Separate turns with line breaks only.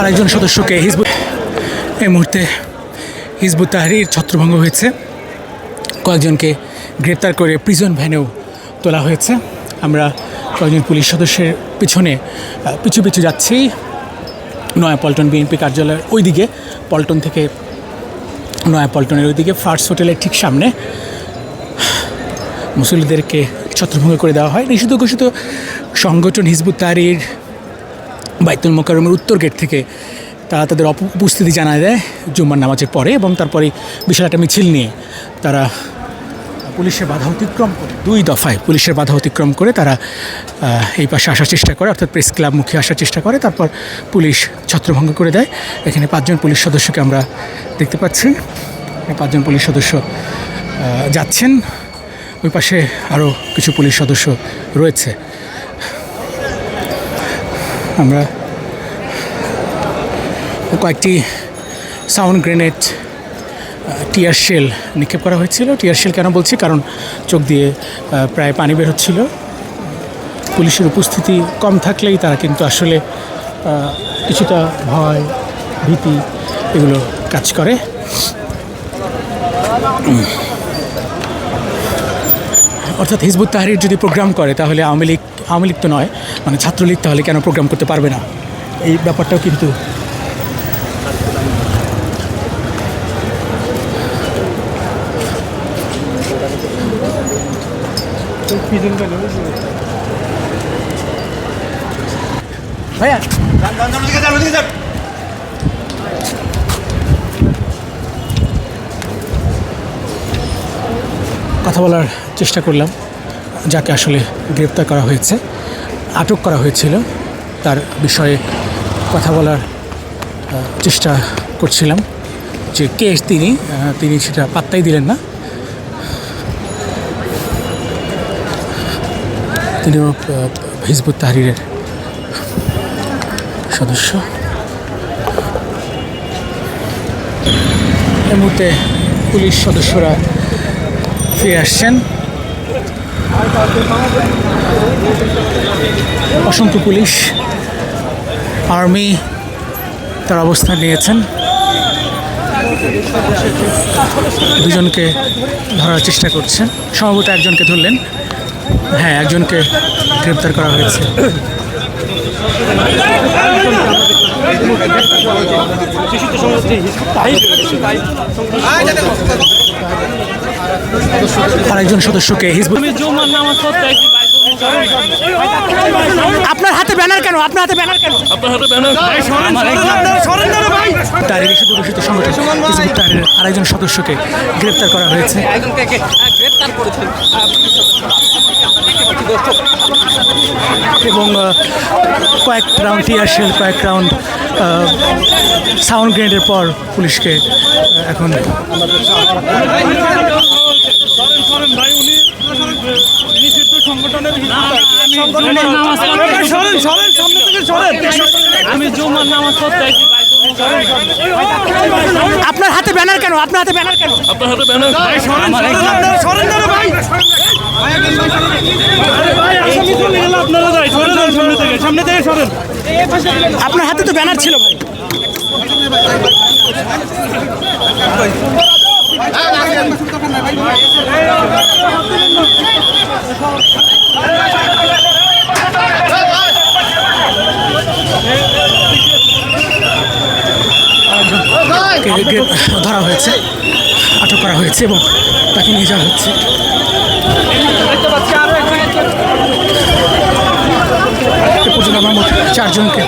আরেকজন সদস্যকে হিজবুত এই মুহূর্তে হিজবুত তাহরির ছত্রভঙ্গ হয়েছে। কয়েকজনকে গ্রেপ্তার করে প্রিজন ভ্যানেও তোলা হয়েছে। আমরা কয়েকজন পুলিশ সদস্যের পিছনে পিছু পিছু যাচ্ছি। নয়া পল্টন বিএনপি কার্যালয়ের ওইদিকে, পল্টন থেকে নয়া পল্টনের ওইদিকে, ফার্স্ট হোটেলের ঠিক সামনে। মুসলিমদেরকে ছত্রভঙ্গ করে দেওয়া হয়। নিষিদ্ধ ঘোষিত সংগঠন হিজবুত তারির বাইতুল মোকারমের উত্তর গেট থেকে তারা তাদের উপস্থিতি জানায় দেয় জুম্মার নামাজের পরে এবং তারপরে বিশাল একটা মিছিল নিয়ে তারা পুলিশের বাধা অতিক্রম করে। দুই দফায় পুলিশের বাধা অতিক্রম করে তারা এই পাশে আসার চেষ্টা করে, অর্থাৎ প্রেস ক্লাব মুখে আসার চেষ্টা করে। তারপর পুলিশ ছত্রভঙ্গ করে দেয়। এখানে পাঁচজন পুলিশ সদস্যকে আমরা দেখতে পাচ্ছি। পাঁচজন পুলিশ সদস্য যাচ্ছেন। ওই পাশে আরও কিছু পুলিশ সদস্য রয়েছে। আমরা কয়েকটি সাউন্ড গ্রেনেড টিয়ার শেল নিক্ষেপ করা হয়েছিল। টিয়ার শেল কেন বলছি? কারণ চোখ দিয়ে প্রায় পানি বের হচ্ছিল। পুলিশের উপস্থিতি কম থাকলেই তারা কিন্তু আসলে কিছুটা ভয়, ভীতি এগুলো কাজ করে। অর্থাৎ হিজবুত তাহরির যদি প্রোগ্রাম করে, তাহলে আওয়ামী লীগ আওয়ামী লীগ তো নয় মানে ছাত্রলীগ তাহলে কেন প্রোগ্রাম করতে পারবে না? এই ব্যাপারটাও কিন্তু কথা বলার চেষ্টা করলাম, যাকে আসলে গ্রেপ্তার করা হয়েছে, আটক করা হয়েছিল, তার বিষয়ে কথা বলার চেষ্টা করছিলাম যে কে তিনি তিনি সেটা পাত্তাই দিলেন না। তিনিও হিজবুত তাহরিরের সদস্য। এই মুহূর্তে পুলিশ সদস্যরা ফিরে আসছেন। অসংখ্য পুলিশ, আর্মি তার অবস্থান নিয়েছেন। দুজনকে ধরার চেষ্টা করছেন। সম্ভবত একজনকে ধরলেন। হ্যাঁ একজনকে গ্রেপ্তার করা হয়েছে। আরেকজন সদস্যকে
আইছি।
আপনার হাতে ব্যানার কেন? আপনার হাতে ব্যানার কেন?
আপনার হাতে ব্যানার
সংগঠন আরেকজন সদস্যকে গ্রেপ্তার করা হয়েছে। এবং কয়েক রাউন্ড টিয়ার শেল কয়েক রাউন্ড সাউন্ড গ্রেনেডের পর পুলিশকে আহ, এখন
নিষিদ্ধ সংগঠনের নামাজ আমি জুমার নামাজ পড়তে
আপনার হাতে ব্যানার কেন? আপনার হাতে ব্যানার কেন?
আপনার হাতে ব্যানার? আপনারা যাই সামনে থেকে সামনে থেকে সরেন।
আপনার হাতে তো ব্যানার ছিল ভাই। ধরা হয়েছে আটক করা হয়েছে এবং তাকে নিয়ে যাওয়া হচ্ছে। পর্যন্ত আমার মোট চারজনকে